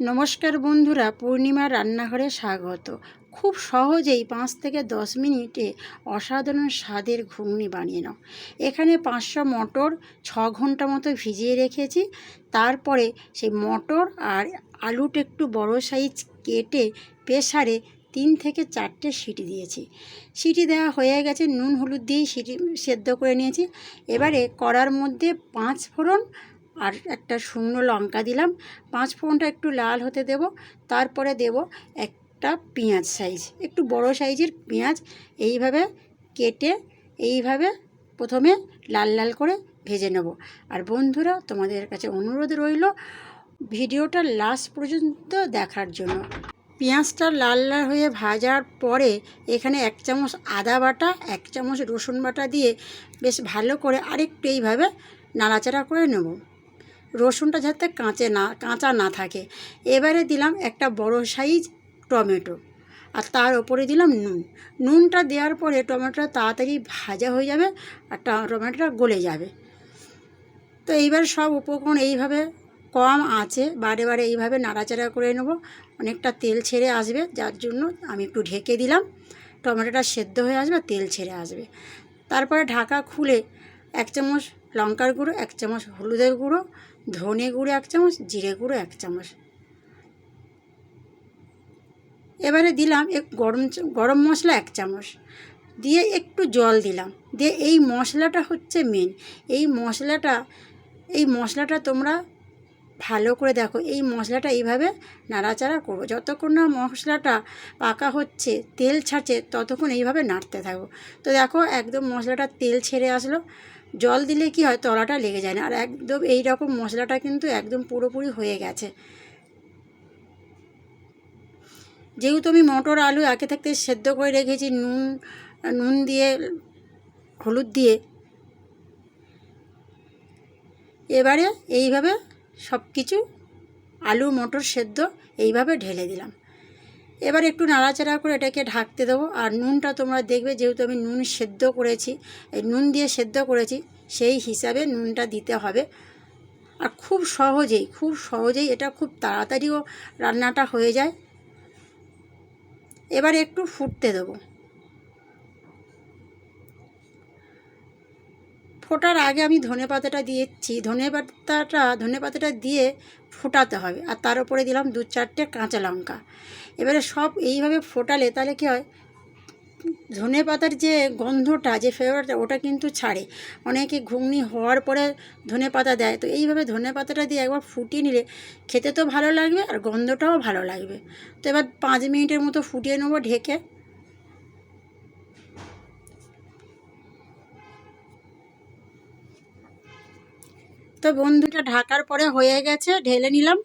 নমস্কার বন্ধুরা, পূর্ণিমার রান্নাঘরে স্বাগত। খুব সহজেই পাঁচ থেকে দশ মিনিটে অসাধারণ স্বাদের ঘুগনি বানিয়ে নাও। এখানে পাঁচশো মটর ছ ঘণ্টা মতো ভিজিয়ে রেখেছি। তারপরে সেই মটর আর আলুটা একটু বড় সাইজ কেটে প্রেসারে তিন থেকে চারটে সিটি দিয়েছি। সিটি দেওয়া হয়ে গেছে, নুন, হলুদ দিয়েই সিটি সেদ্ধ করে নিয়েছি। এবারে কড়ার মধ্যে পাঁচ ফোড়ন আর একটা শুকনো লঙ্কা দিলাম। পাঁচ ফোড়নটা একটু লাল হতে দেব। তারপরে দেব একটা পেঁয়াজ সাইজ একটু বড় সাইজের পেঁয়াজ এইভাবে কেটে এইভাবে প্রথমে লাল লাল করে ভেজে নেব। আর বন্ধুরা, তোমাদের কাছে অনুরোধ রইল ভিডিওটা লাস্ট পর্যন্ত দেখার জন্য। পেঁয়াজটা লাল লাল হয়ে ভাজার পরে এখানে এক চামচ আদা বাটা, এক চামচ রসুন বাটা দিয়ে বেশ ভালো করে আরেকটু এইভাবে নাড়াচাড়া করে নেব। রসুনটা যাতে কাঁচে না, কাঁচা না থাকে। এবারে দিলাম একটা বড় সাইজ টমেটো আর তার ওপরে দিলাম নুন। নুনটা দেওয়ার পরে টমেটোটা তাড়াতাড়ি ভাজা হয়ে যাবে আর টমেটোটা গলে যাবে। তো এইবার সব উপকরণ এইভাবে কম আছে, বারে বারে এইভাবে নাড়াচাড়া করে নেব। অনেকটা তেল ছেড়ে আসবে, যার জন্য আমি একটু ঢেকে দিলাম। টমেটোটা সেদ্ধ হয়ে আসবে, তেল ছেড়ে আসবে। তারপরে ঢাকা খুলে এক চামচ লঙ্কার গুঁড়ো, এক চামচ হলুদের গুঁড়ো, ধনে গুঁড়ো এক চামচ, জিরে গুঁড়ো এক চামচ। এবারে দিলাম এক গরম গরম মশলা এক চামচ। দিয়ে একটু জল দিলাম। দিয়ে এই মশলাটা হচ্ছে মেন এই মশলাটা এই মশলাটা তোমরা ভালো করে দেখো। এই মশলাটা এইভাবে নাড়াচাড়া করব। যতক্ষণ না মশলাটা পাকা হচ্ছে, তেল ছাড়ছে, ততক্ষণ এইভাবে নাড়তে থাকব। তো দেখো একদম মশলাটা তেল ছেড়ে আসলো। জল দিলে কি হয়, তলাটা লেগে যায় না। আর একদম এই রকম মশলাটা কিন্তু একদম পুরোপুরি হয়ে গেছে। যেহেতু আমি মটর আলু আগে থাকতে সেদ্ধ করে রেখেছি, নুন নুন দিয়ে, হলুদ দিয়ে। এবারে এইভাবে সব কিছু আলু, মটর সেদ্ধ এইভাবে ঢেলে দিলাম। এবার একটু নাড়াচাড়া করে এটাকে ঢাকতে দেবো। আর নুনটা তোমরা দেখবে, যেহেতু আমি নুন সেদ্ধ করেছি, এই নুন দিয়ে সেদ্ধ করেছি, সেই হিসাবে নুনটা দিতে হবে। আর খুব সহজেই খুব সহজেই এটা খুব তাড়াতাড়িও রান্নাটা হয়ে যায়। এবার একটু ফুটতে দেবো। ফোটার আগে আমি ধনে পাতাটা দিয়েছি। ধনে পাতাটা ধনে পাতাটা দিয়ে ফোটাতে হবে। আর তার উপরে দিলাম দু চারটে কাঁচা লঙ্কা। এবারে সব এইভাবে ফোটালে তাহলে কী হয়? ধনে পাতার যে গন্ধটা, যে ফ্লেভারটা ওটা কিন্তু ছাড়ে। অনেকে ঘুগনি হওয়ার পরে ধনে পাতা দেয়। তো এইভাবে ধনে পাতাটা দিয়ে একবার ফুটিয়ে নিলে খেতে তো ভালো লাগবে আর গন্ধটাও ভালো লাগবে। তো এবার পাঁচ মিনিটের মতো ফুটিয়ে নেব ঢেকে। তো বন্ধুটা ঢাকার পরে হয়ে গেছে ঢেলে নিলাম।